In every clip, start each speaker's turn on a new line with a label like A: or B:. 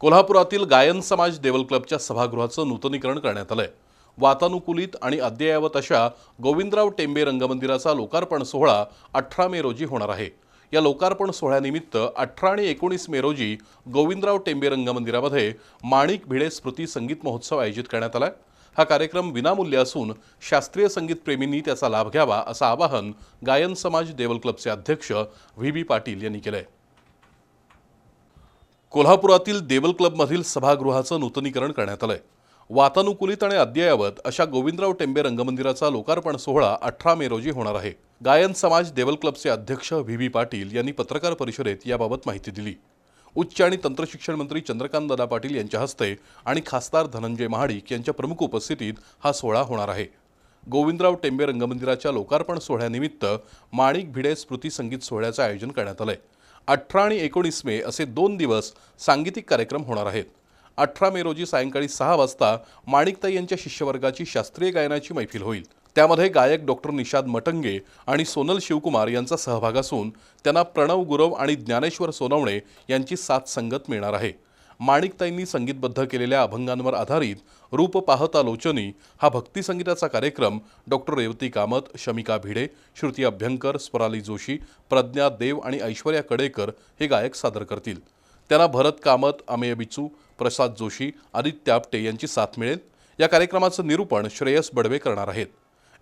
A: कोल्हापुरातील गायन समाज देवल क्लबच्या सभागृहाचं नूतनीकरण करण्यात आलंय. वातानुकूलित आणि अद्ययावत अशा गोविंदराव टेंबे रंगमंदिराचा लोकार्पण सोहळा अठरा मे रोजी होणार आहे. या लोकार्पण सोहळ्यानिमित्त अठरा आणि एकोणीस मे रोजी गोविंदराव टेंबे रंगमंदिरामध्ये माणिक भिडे स्मृती संगीत महोत्सव आयोजित करण्यात आलाय. हा कार्यक्रम विनामूल्य असून शास्त्रीय संगीत प्रेमींनी त्याचा लाभ घ्यावा असं आवाहन गायन समाज देवल क्लबचे अध्यक्ष व्ही. बी पाटील यांनी केलं आहे कोल्हापुरातील देवल क्लबमधील सभागृहाचं नूतनीकरण करण्यात आलंय. वातानुकूलित आणि अद्ययावत अशा गोविंदराव टेंबे रंगमंदिराचा लोकार्पण सोहळा अठरा मे रोजी होणार आहे. गायन समाज देवल क्लबचे अध्यक्ष व्ही व्ही पाटील यांनी पत्रकार परिषदेत याबाबत माहिती दिली. उच्च आणि तंत्रशिक्षण मंत्री चंद्रकांत दादा पाटील यांच्या हस्ते आणि खासदार धनंजय महाडिक यांच्या प्रमुख उपस्थितीत हा सोहळा होणार आहे. गोविंदराव टेंबे रंगमंदिराच्या लोकार्पण सोहळ्यानिमित्त माणिक भिडे स्मृती संगीत सोहळ्याचं आयोजन करण्यात आलं आहे अठरा आणि एकोणीस मे असे दोन दिवस सांगीतिक कार्यक्रम होणार आहेत. अठरा मे रोजी सायंकाळी सहा वाजता माणिकताई यांच्या शिष्यवर्गाची शास्त्रीय गायनाची मैफिल होईल. त्यामध्ये गायक डॉक्टर निषाद मटंगे आणि सोनल शिवकुमार यांचा सहभाग असून त्यांना प्रणव गुरव आणि ज्ञानेश्वर सोनवणे यांची साथ संगत मिळणार आहे. माणिकताईंनी संगीतबद्ध केलेल्या अभंगांवर आधारित रूप पाहता लोचनी हा भक्तिसंगीताचा कार्यक्रम डॉक्टर रेवती कामत शमिका भिडे श्रुती अभ्यंकर स्वराली जोशी प्रज्ञा देव आणि ऐश्वर्या कडेकर हे गायक सादर करतील. त्यांना भरत कामत अमेय बिचू प्रसाद जोशी आदित्य आपटे यांची साथ मिळेल. या कार्यक्रमाचं निरूपण श्रेयस बडवे करणार आहेत.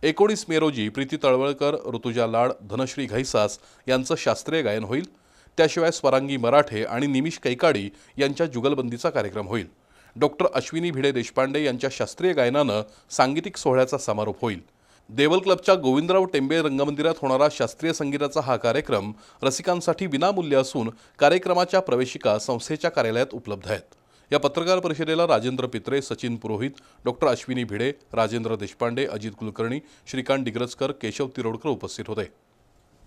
A: एकोणीस मे रोजी प्रीती तळवळकर ऋतुजा लाड धनश्री घैसास यांचं शास्त्रीय गायन होईल. त्याशिवाय स्वरांगी मराठे आणि निमिष कैकाडी यांच्या जुगलबंदीचा कार्यक्रम होईल. डॉक्टर अश्विनी भिडे देशपांडे यांच्या शास्त्रीय गायनानं सांगीतिक सोहळ्याचा समारोप होईल. देवल क्लबच्या गोविंदराव टेंबे रंगमंदिरात होणारा शास्त्रीय संगीताचा हा कार्यक्रम रसिकांसाठी विनामूल्य असून कार्यक्रमाच्या प्रवेशिका संस्थेच्या कार्यालयात उपलब्ध आहेत. या पत्रकार परिषदेला राजेंद्र पित्रे सचिन पुरोहित डॉक्टर अश्विनी भिडे राजेंद्र देशपांडे अजित कुलकर्णी श्रीकांत डिग्रजकर केशव तिरोडकर उपस्थित होते.